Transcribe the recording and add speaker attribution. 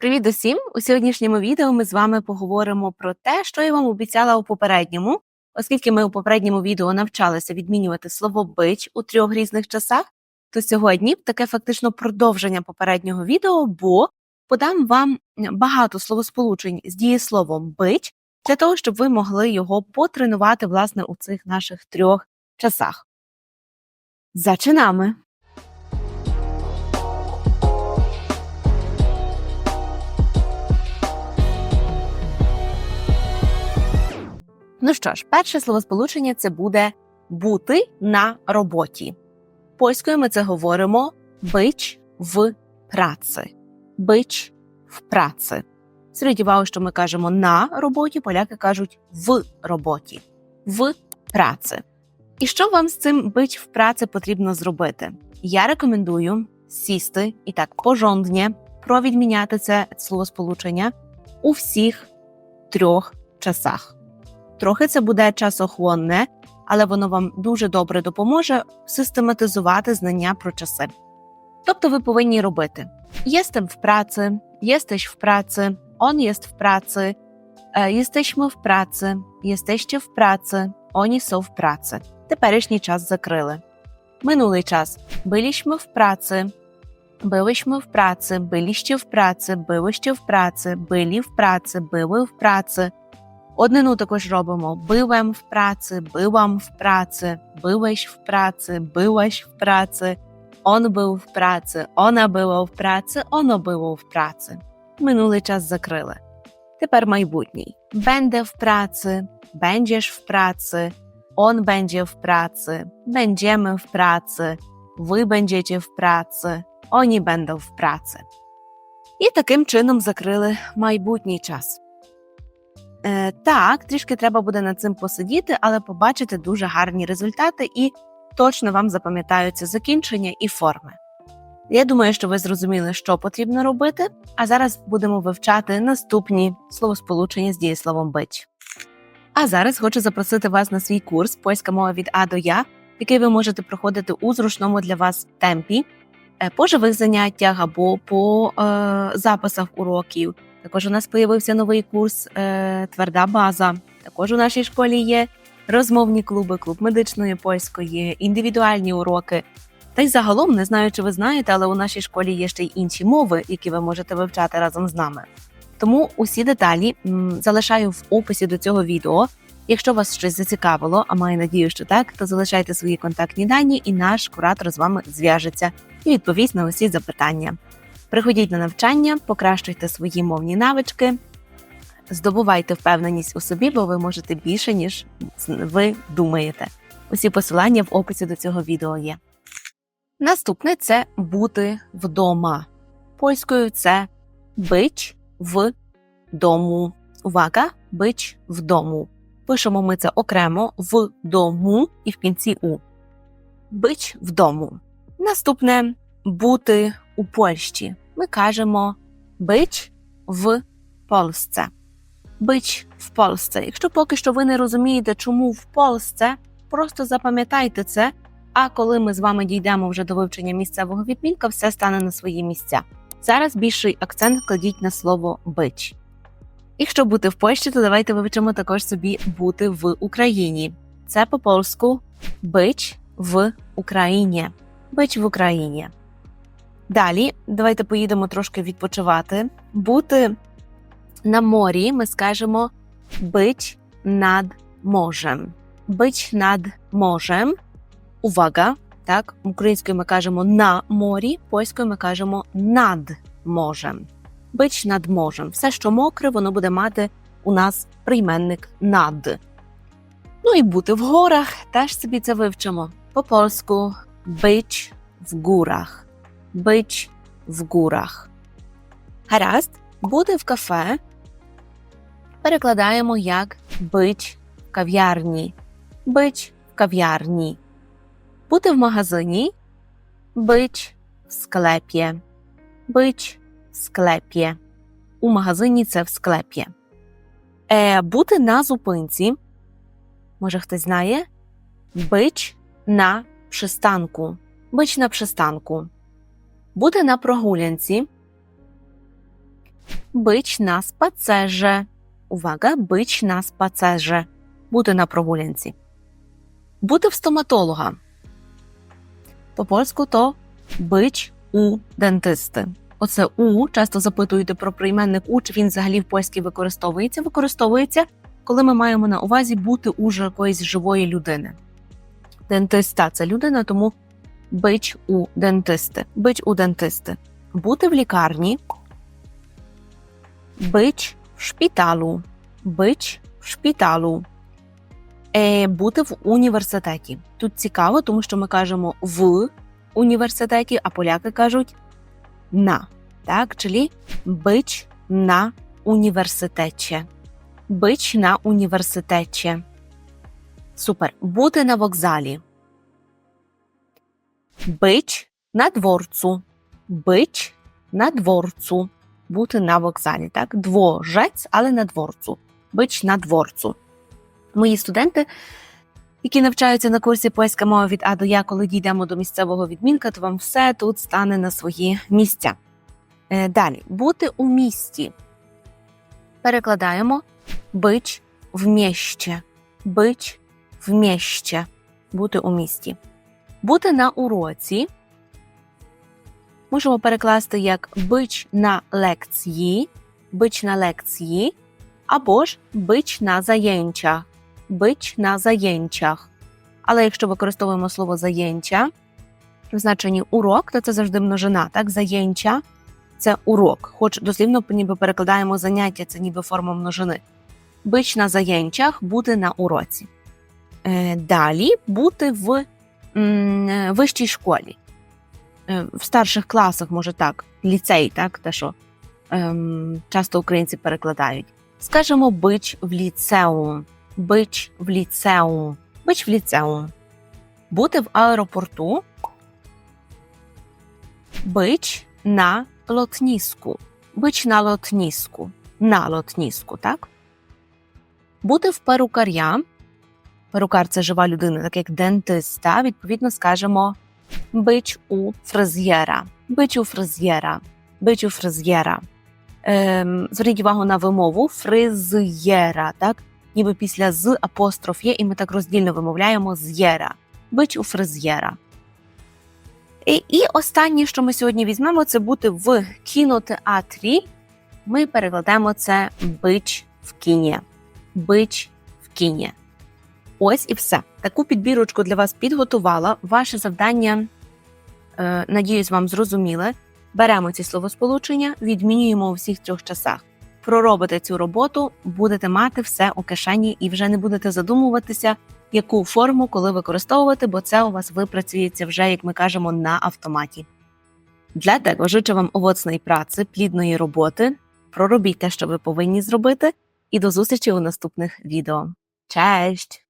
Speaker 1: Привіт усім! У сьогоднішньому відео ми з вами поговоримо про те, що я вам обіцяла у попередньому, оскільки ми у попередньому відео навчалися відмінювати слово бич у трьох різних часах, то сьогодні таке фактично продовження попереднього відео, бо подам вам багато словосполучень з дієсловом бич для того, щоб ви могли його потренувати власне у цих наших трьох часах. Зачинamy! Ну що ж, перше словосполучення це буде бути на роботі. Польською ми це говоримо бич в праці. Бич в праці. Зверніть увагу, що ми кажемо на роботі, поляки кажуть в роботі, в праці. І що вам з цим бич в праці потрібно зробити? Я рекомендую сісти і так пожондні провідміняти це словосполучення у всіх трьох часах. Трохи це буде часохвонне, але воно вам дуже добре допоможе систематизувати знання про часи. Тобто ви повинні робити єстем в праці, єстеш в праці, он єст в праці, е, єстешми в праці, єстеще в праці, оні со в праці. Теперішній час закрили. Минулий час билішми в праці, билишми в праці, биліще в праці, билище в праці, билі в праці, били в праці. Однину також робимо бивем в праці, бивам в праці, бивеш в праці, билась в праці, он бив в праці, она била в праці, оно било в праці. Минулий час закрили. Тепер майбутній. Бенде в праці, бендєш в праці, он będzie в праці, będziemy в праці, ви będziecie в праці, oni będą в праці. І таким чином закрили майбутній час. Е, так, трішки треба буде над цим посидіти, але побачите дуже гарні результати і точно вам запам'ятаються закінчення і форми. Я думаю, що ви зрозуміли, що потрібно робити, а зараз будемо вивчати наступні словосполучення з дієсловом бич. А зараз хочу запросити вас на свій курс Польська мова від А до Я, який ви можете проходити у зручному для вас темпі, е, по живих заняттях або по е, записах уроків. Також у нас появився новий курс е, Тверда база. Також у нашій школі є розмовні клуби, клуб медичної польської, індивідуальні уроки. Та й загалом не знаю, чи ви знаєте, але у нашій школі є ще й інші мови, які ви можете вивчати разом з нами. Тому усі деталі залишаю в описі до цього відео. Якщо вас щось зацікавило, а маю надію, що так, то залишайте свої контактні дані, і наш куратор з вами зв'яжеться і відповість на усі запитання. Приходіть на навчання, покращуйте свої мовні навички, здобувайте впевненість у собі, бо ви можете більше, ніж ви думаєте. Усі посилання в описі до цього відео є. Наступне це бути вдома. Польською це бич в дому. Увага! Бич в. Пишемо ми це окремо в дому і в кінці у. Бич в дому. Наступне бути у Польщі. Ми кажемо бич в Польsce. Бич в Польsce. Якщо поки що ви не розумієте, чому в Польsce, просто запам'ятайте це. А коли ми з вами дійдемо вже до вивчення місцевого відмінка, все стане на свої місця. Зараз більший акцент кладіть на слово бич. Якщо бути в Польщі, то давайте вивчимо також собі бути в Україні. Це по польську бич в Україні. Бич в Україні. Далі давайте поїдемо трошки відпочивати. Бути на морі ми скажемо бич над морем. Бич над морем. Увага! Так, українською ми кажемо на морі, польською ми кажемо над морем. Бич над морем. Все, що мокре, воно буде мати у нас прийменник над. Ну і бути в горах, теж собі це вивчимо. По польську бич в гурах. Бич в гурах. Гаразд, бути в кафе перекладаємо як бич в кав'ярні. Бич в кав'ярні. Бути в магазині бич в склепі. Бич в склепі. У магазині це в склепі. Е, Бути на зупинці. Може, хтось знає? Бич на przystanku. Бич на przystanku. Бути на прогулянці. być na spacerze. Uwaga, być na spacerze. Бути на прогулянці. Бути в стоматолога. По польську то бич у дентисти. Оце у часто запитуєте про прийменник у, чи він взагалі в польській використовується. Використовується, коли ми маємо на увазі бути уже якоїсь живої людини. Дентиста це людина, тому бич у дентисти. Бич у дентисти. Бути в лікарні. Бич в шпіталу. Бич в шпіталу. Е, бути в університеті. Тут цікаво, тому що ми кажемо в університеті, а поляки кажуть на. Так, czyli być na університеті. Być на університеті. Супер. Бути на вокзалі. Być на дворцу. Być на дворцу. Бути на вокзалі. Так? Дворжець, але на дворцу. Być на дворцу. Мої студенти, які навчаються на курсі польська мова від А до Я, коли дійдемо до місцевого відмінка, то вам все тут стане на свої місця. Е, Далі, бути у місті. Перекладаємо бич в місті. Бич в місті. Бути у місті. Бути на уроці. Можемо перекласти як бич на лекції, бич на лекції, або ж бич на заєнчах, бич на заєнчах. Але якщо використовуємо слово заєнча в значенні урок, то це завжди множина, так? Заєнча це урок. Хоч дослівно ніби перекладаємо заняття, це ніби форма множини. Бич на заєнчах, бути на уроці. Е, Далі бути в вищій школі. Е, В старших класах, може так, ліцей, так, те, що ем, часто українці перекладають. Скажемо бич в ліцеум. Бич в ліцеум. Бич в ліцеум. Бути в аеропорту. Бич на лотніску. Бич на лотніску. На лотніску, так? Бути в перукаря. Перукар це жива людина, так як дентист. Та? Відповідно, скажемо бич у фрезєра. Бич у фрезєра. Бич у фрезєра. Ем, зверніть увагу на вимову фризєра, так? Ніби після з апостроф є, і ми так роздільно вимовляємо з'єра. Бич у фрезєра. І, і останнє, що ми сьогодні візьмемо, це бути в кінотеатрі. Ми перекладаємо це бич в кіні. Бич в кіні. Ось і все. Таку підбірочку для вас підготувала. Ваше завдання, е, надіюсь, вам зрозуміле. Беремо ці словосполучення, відмінюємо у всіх трьох часах. Проробите цю роботу, будете мати все у кишені і вже не будете задумуватися, яку форму коли використовувати, бо це у вас випрацюється вже, як ми кажемо, на автоматі. Для того życzę вам овоцної праці, плідної роботи. Проробіть те, що ви повинні зробити, і до зустрічі у наступних відео. Честь!